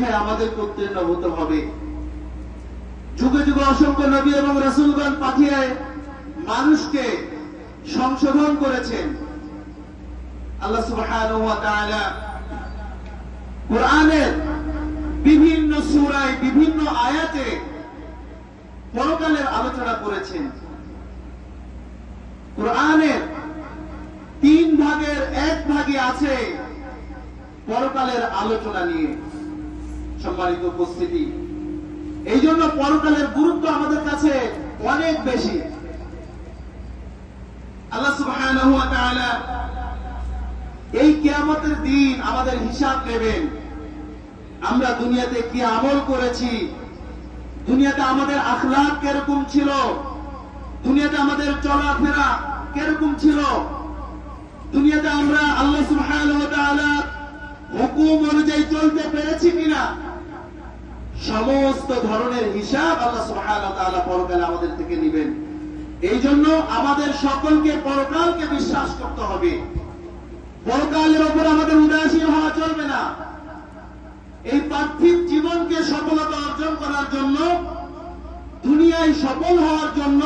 পরীক্ষায় আমাদেরকে উত্তীর্ণ হতে হবে। যুগে যুগে অসংখ্য নবী এবং রাসূলগণ পাঠিয়ে মানুষকে সংশোধন করেছেন। আল্লাহ সুবহানাহু কোরআনের বিভিন্ন সূরায়, বিভিন্ন আয়াতে পরকালের আলোচনা করেছেন। কোরআনের তিন ভাগের এক ভাগে আছে পরকালের আলোচনা নিয়ে। সম্মানিত উপস্থিতি। এই জন্য পরকালের গুরুত্ব আমাদের কাছে অনেক বেশি। আল্লাহ এই কিয়ামতের দিন আমাদের হিসাব নেবেন। আমরা দুনিয়াতে কি আমল করেছি? দুনিয়াতে আমাদের আখলাক কীরকম ছিল? দুনিয়াতে আমাদের চলাফেরা কীরকম ছিল? দুনিয়াতে আমরা আল্লাহ তাআলা হুকুম অনুযায়ী চলতে পেরেছি কিনা? সমস্ত ধরনের হিসাব আল্লাহ ওয়া পরকালে আমাদের থেকে নেবেন। এই জন্য আমাদের সকলকে পরকালকে বিশ্বাস করতে হবে। পরকালের ওপর আমাদের উদাসীন হওয়া চলবে না। এই পার্থিব জীবনকে সফলতা অর্জন করার জন্য, দুনিয়ায় সফল হওয়ার জন্য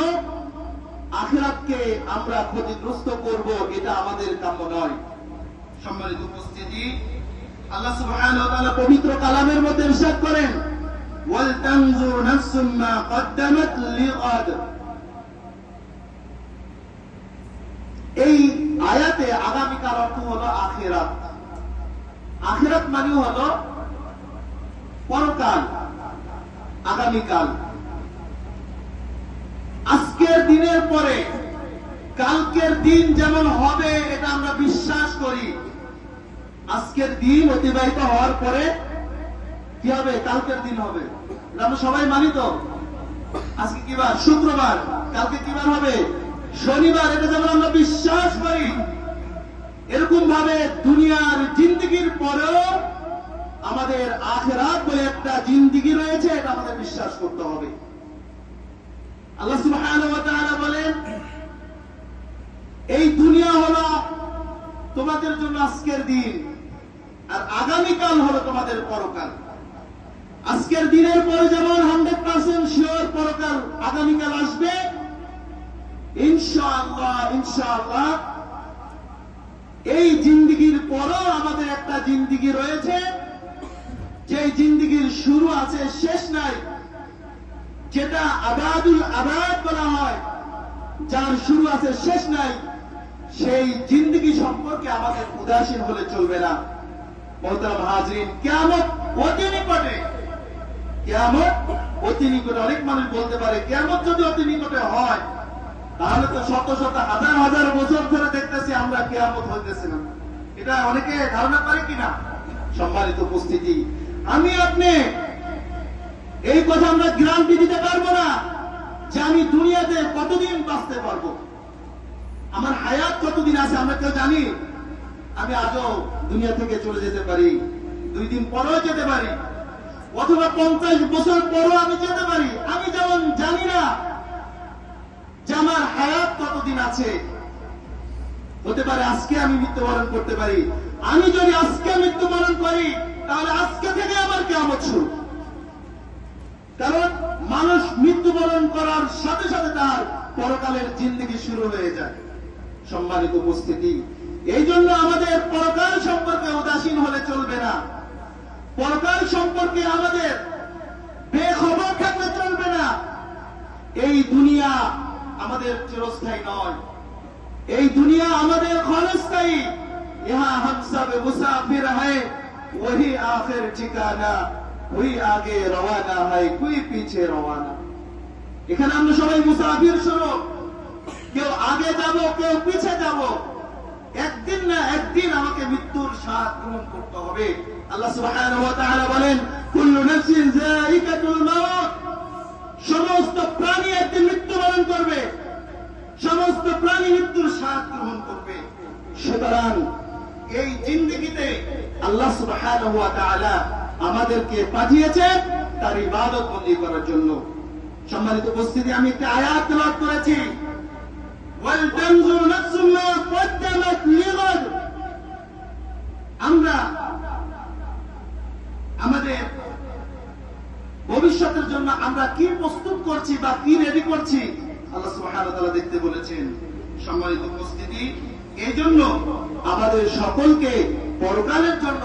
আখিরাতকে আমরা ক্ষতিগ্রস্ত করব, এটা আমাদের কাম্য নয়। সম্মানিত উপস্থিতি, আল্লাহ সুবহানাহু পবিত্র কালামের মধ্যে ইরশাদ করেন। তানজুর নাফসুম মা কদ্দামাত লিগাদ এই আয়াতে আগামীকাল অর্থ হলো আখিরাত। আখিরাত মানে হলো পরকাল, আগামীকাল। আজকের দিনের পরে, কালকের দিন যেমন হবে, এটা আমরা বিশ্বাস করি। আজকের দিন অতিবাহিত হওয়ার পরে কি হবে? কালকের দিন হবে। আমরা সবাই মানি তো। আজকে কি বার? শুক্রবার। কালকে কি বার হবে? শনিবার। এটা যেমন আমরা বিশ্বাস করি। এরকম ভাবে দুনিয়ার জিন্দগির পরেও আমাদের আখেরাত বলে একটা জিন্দিগি রয়েছে, এটা আমাদের বিশ্বাস করতে হবে। আল্লাহ সুবহানাহু বলেন, এই দুনিয়া হলো তোমাদের জন্য আজকের দিন, আর আগামীকাল হলো তোমাদের পরকাল। আজকের দিনের পরে যেমন হান্ড্রেড পার্সেন্ট শিওর পরকাল আগামীকাল আসবে, ইনশাআল্লাহ ইনশাআল্লাহ, এই জিন্দিগির পরও আমাদের একটা জিন্দিগি রয়েছে। যে জিন্দিগির শুরু আছে, শেষ নাই, যেটা আবাদুল আবাদ বলা হয়, যার শুরু আছে, শেষ নাই, সেই জিন্দিগি সম্পর্কে আমাদের উদাসীন হলে চলবে না। মোহতারাম হাজরিন কেমন অতি নিকটে। কেমন অতি নিকটে অনেক মানুষ বলতে পারে কেমন যদি অতি নিকটে হয়, তাহলে তো শত শত হাজার হাজার বছর ধরে দেখতেছি আমরা কেয়ামত হইতেছি না এটা অনেকে ধারণা করে কিনা? সম্মানিত উপস্থিতি, আমি আপনি এই কথা আমরা গ্রান্টি দিতে পারব না যে আমি দুনিয়াতে কতদিন বাঁচতে পারব। আমার হায়াত কতদিন আছে আমরা কেউ জানি? আমি আজও দুনিয়া থেকে চলে যেতে পারি, দুই দিন পরেও যেতে পারি। অথবা পঞ্চাশ বছর পরও আমি যেতে পারি। আমি যেমন জানি না যে আমার হায়াত কতদিন আছে। হতে পারে আজকে আমি মৃত্যুবরণ করতে পারি। আমি যদি আজকে মৃত্যুবরণ করি, তাহলে আজকে থেকে আমার কেমন শুরু। কারণ মানুষ মৃত্যুবরণ করার সাথে সাথে তার পরকালের জিন্দগি শুরু হয়ে যায়। সম্মানিত উপস্থিতি। এই জন্য আমাদের পরকাল সম্পর্কে উদাসীন হলে চলবে না। পর্দার সম্পর্কে আমাদের বেখবর থাকলে চলবে না। এই দুনিয়া আমাদের চিরস্থায়ী নয়। এই দুনিয়া আমাদের ক্ষণস্থায়ী। ইহা হমসাবে মুসাফির হয় ওই আখের ঠিকানা, ওই আগে রওয়ানা হয়, কুই পিছে রওয়ানা। এখানে আমরা সবাই মুসাফির স্বরূপ। কেউ আগে যাব, কেউ পিছে যাব। গ্রহণ করতে হবে। আল্লাহ সুবহানাহু ওয়া তাআলা বলেন, কুল্লু নাফসিন যায়িকাতুল মাউত সমস্ত প্রাণী একদিন মৃত্যুবরণ করবে। সমস্ত প্রাণী মৃত্যুর স্বাদ গ্রহণ করবে। সুতরাং এই জিন্দগিতে আল্লাহ সুবহানাহু ওয়া তাআলা আমাদেরকে পাঠিয়েছে তার ইবাদত বন্দী করার জন্য। সম্মানিত উপস্থিতি, আমি একটা আয়াত করেছি। ওয়ালতানজুর নাফসুম মা কদ্দামাত লিগাদ আমরা আমাদের ভবিষ্যতের জন্য আমরা কি প্রস্তুত করছি বা কি রেডি করছি? আল্লাহ দেখতে বলেছেন, সম্মানিত উপস্থিতি এই জন্য আমাদের সকলকে পরকালের জন্য